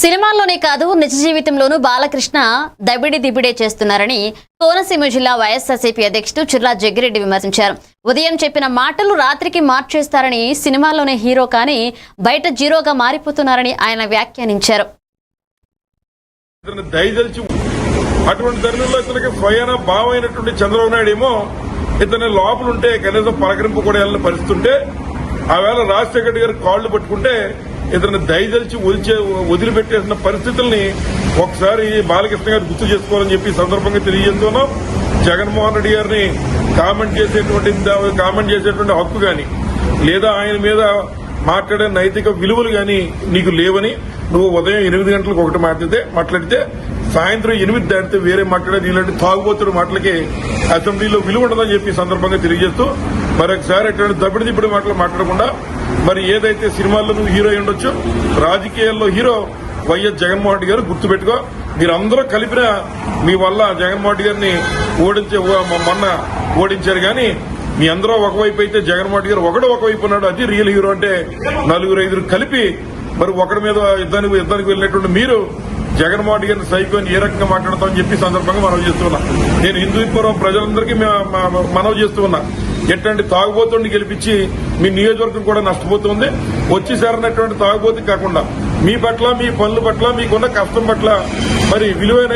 సినిమాల్లోనే కాదు నిజ జీవితంలోనూ బాలకృష్ణ దబిడి దిబిడే చేస్తున్నారని కోనసీమ జిల్లా వైఎస్ఆర్సీపీ అధ్యక్షుడు చిర్లా జగ్గిరెడ్డి విమర్శించారు. ఉదయం చెప్పిన మాటలు రాత్రికి మార్చేస్తారని సినిమాల్లోనే హీరో కానీ బయట జీరోగా మారిపోతున్నారని ఆయన వ్యాఖ్యానించారు. అటువంటి తరుణంలో ఇతనికి స్వయాన భావమైనటువంటి చంద్రబాబు నాయుడు ఏమో ఇతని లోపలుంటే కనీసం పలకరింపు కూడా వెళ్ళిన పరిస్థితుంటే ఆవేళ రాజశేఖర్ గారు కాళ్ళు పట్టుకుంటే ఇతను దయదలిచి వదిలిచే వదిలిపెట్టేసిన పరిస్థితుల్ని ఒకసారి బాలకృష్ణ గారు గుర్తు చేసుకోవాలని చెప్పి సందర్భంగా తెలియజేస్తున్నాం. జగన్మోహన్ రెడ్డి గారిని కామెంట్ చేసేటువంటి కామెంట్ చేసేటువంటి హక్కు గాని లేదా ఆయన మీద మాట్లాడే నైతిక విలువలు కానీ నీకు లేవని నువ్వు ఉదయం ఎనిమిది గంటలకు ఒకటి మాట్లాడితే మాట్లాడితే సాయంత్రం ఎనిమిది దాటితే వేరే మాట్లాడే ఇలాంటి తాగుబోతుడు మాటలకి అసెంబ్లీలో విలువ ఉండదని చెప్పి సందర్భంగా తెలియజేస్తూ మరొకసారి అటువంటి దబ్బిడి దిబ్బడి మాటలు మాట్లాడకుండా మరి ఏదైతే సినిమాల్లో నువ్వు హీరో ఉండొచ్చు రాజకీయాల్లో హీరో వైఎస్ జగన్మోహన్ రెడ్డి గారు గుర్తుపెట్టుకో మీరందరూ కలిపిన మీ వల్ల జగన్మోహన్ రెడ్డి గారిని ఓడించే మొన్న ఓడించారు కానీ మీ అందరూ ఒకవైపు అయితే జగన్మోహన్ గారు ఒకడు ఒకవైపు ఉన్నాడు. అది రియల్ హీరో అంటే నలుగురు ఐదుగురు కలిపి మరి ఒకడి మీద యుద్ధానికి యుద్ధానికి వెళ్ళినటువంటి మీరు జగన్మోహన్ గారిని సైకోని ఏ రకంగా మాట్లాడతామని చెప్పి సందర్భంగా మనవి చేస్తున్నా నేను హిందూపురం ప్రజలందరికీ మనవి చేస్తూ ఉన్నా. ఎట్లాంటి తాగుబోతుని గెలిపించి మీ నియోజకవర్గం కూడా నష్టపోతుంది. వచ్చేసారన్నటువంటి తాగుబోతు కాకుండా మీ పట్ల మీ పనుల పట్ల మీకున్న కష్టం పట్ల మరి విలువైన